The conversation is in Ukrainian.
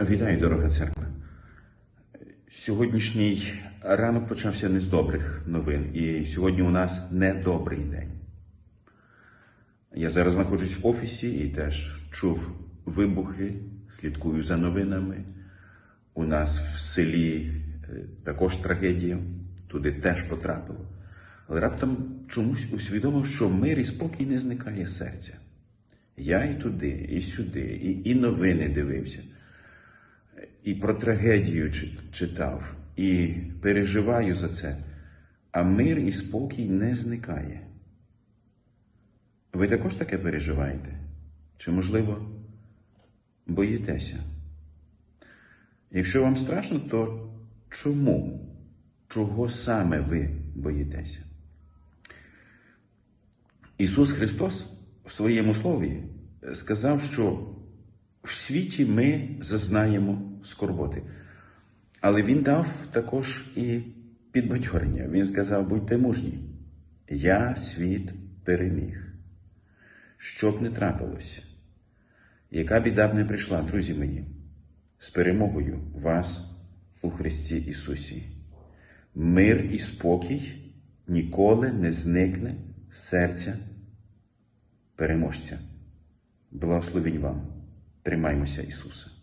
Вітаю, дорога церква. Сьогоднішній ранок почався не з добрих новин, і сьогодні у нас недобрий день. Я зараз знаходжусь в офісі і теж чув вибухи, слідкую за новинами. У нас в селі е, також трагедія, туди теж потрапило. Але раптом чомусь усвідомив, що мир і спокій не зникає серця. Я і туди, і сюди, і, і новини дивився і про трагедію читав, і переживаю за це, а мир і спокій не зникає. Ви також таке переживаєте? Чи, можливо, боїтеся? Якщо вам страшно, то чому? Чого саме ви боїтеся? Ісус Христос в своєму слові сказав, що в світі ми зазнаємо скорботи. Але Він дав також і підбадьорення. Він сказав: будьте мужні, я світ переміг. Що б не трапилось, яка біда б не прийшла, друзі мої, з перемогою вас у Христі Ісусі. Мир і спокій ніколи не зникне серця переможця. Благословінь вам. Тримаймося Ісуса.